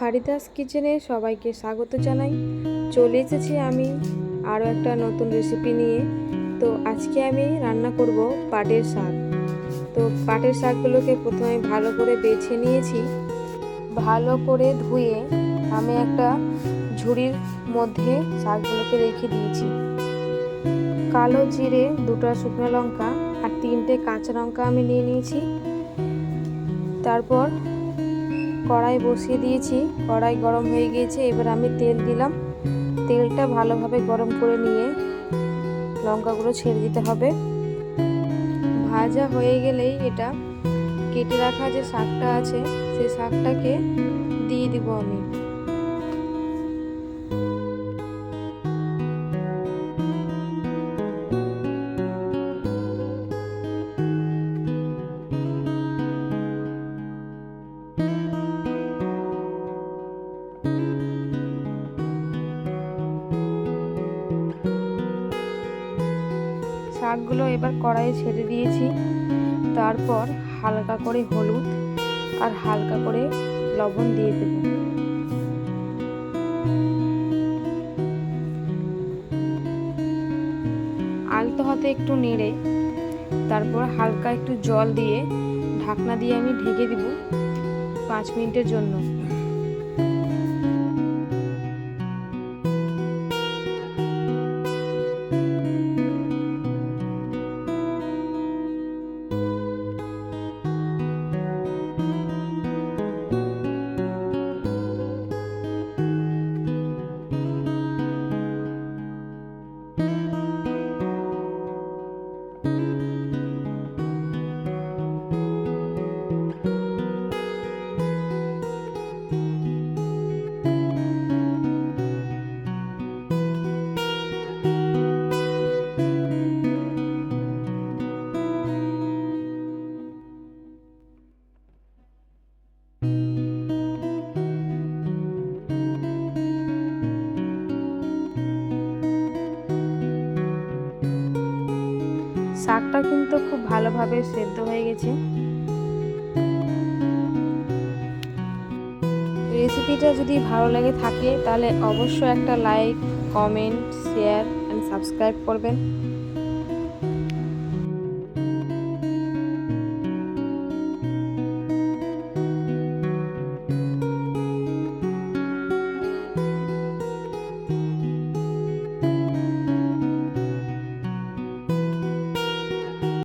ফারিদাস কিচেনে সবাইকে স্বাগত জানাই। চলে এসেছি আমি আরও একটা নতুন রেসিপি নিয়ে। তো আজকে আমি রান্না করব পাটের শাক। তো পাটের শাকগুলোকে প্রথমে ভালো করে বেছে নিয়েছি। ভালো করে ধুয়ে আমি একটা ঝুড়ির মধ্যে শাকগুলোকে রেখে দিয়েছি। কালো জিরে, দুটো শুকনো লঙ্কা আর তিনটে কাঁচা লঙ্কা আমি নিয়ে নিয়েছি। তারপর কড়াই বসিয়ে দিয়েছি। কড়াই গরম হয়ে গিয়েছে, এবার আমি তেল দিলাম। তেলটা ভালোভাবে গরম করে নিয়ে লঙ্কাগুলো ছেড়ে দিতে হবে। ভাজা হয়ে গেলেই এটা কেটে রাখা যে শাকটা আছে সেই শাকটাকে দিয়ে দিব আমি। শাকগুলো এবার কড়াইয়ে ছেড়ে দিয়েছি। তারপর হালকা করে হলুদ আর হালকা করে লবণ দিয়ে দেব। আলতো হাতে একটু নেড়ে, তারপর হালকা একটু জল দিয়ে ঢাকনা দিয়ে আমি ঢেকে দিব পাঁচ মিনিটের জন্য। শাকটা কিন্তু খুব ভালোভাবে সেদ্ধ হয়ে গেছে। রেসিপিটা যদি ভালো লেগে থাকে, তাহলে অবশ্যই একটা like, comment, share and subscribe করবেন।